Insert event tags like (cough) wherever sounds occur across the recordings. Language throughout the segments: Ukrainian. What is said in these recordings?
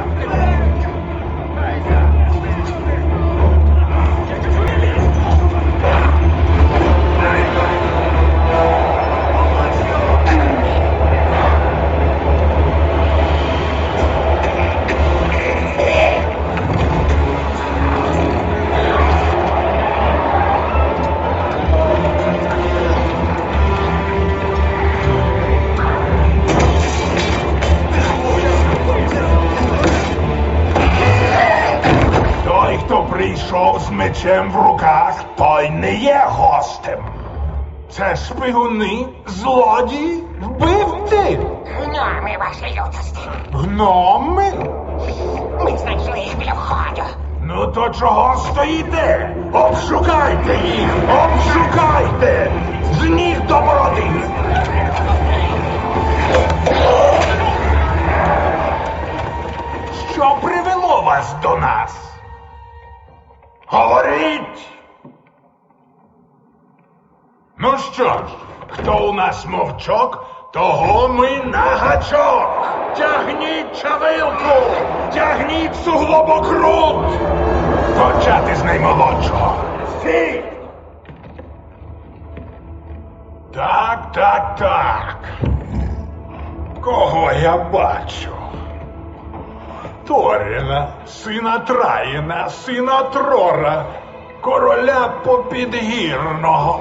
jumping. Прийшов з мечем в руках, той не є гостем. Це шпигуни, злодії, вбивці, Гноми, ваше лютості. гноми. Ми знайшли їх біля входу. Ну то чого стоїте? Обшукайте їх! Обшукайте! З ніг до бороди! Що привело вас до нас? Говоріть! Ну що ж, хто у нас мовчок, того ми на гачок. Тягніть чавилку, тягніть суглобокрут. Почати з наймолодшого. Стій! Так, так, так. Кого я бачу? Торіна, сина Траїна, сина Трора, короля попідгірного.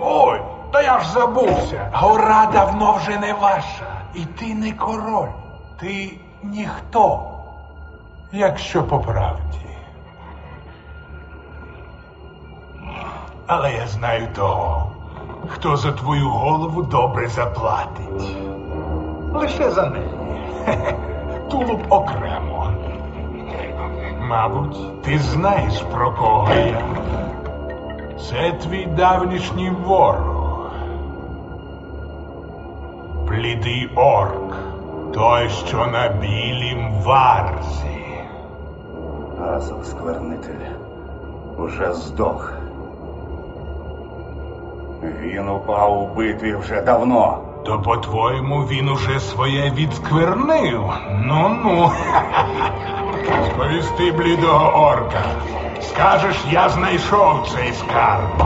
Ой, та я ж забувся. Гора давно вже не ваша. І ти не король. Ти ніхто. Якщо по правді. Але я знаю того, хто за твою голову добре заплатить. Лише за неї. (laughs) Тулуб окремо. Мабуть, ти знаєш про кого я. Це твій давнішній ворог. Блідий орк, той, що на білім варзі. Азов сквернитель уже здох. Він упав у битві вже давно. То, по-твоєму, він уже своє відсквернив. Ну-ну. Сповісти блідого орка. Скажеш, я знайшов цей скарб.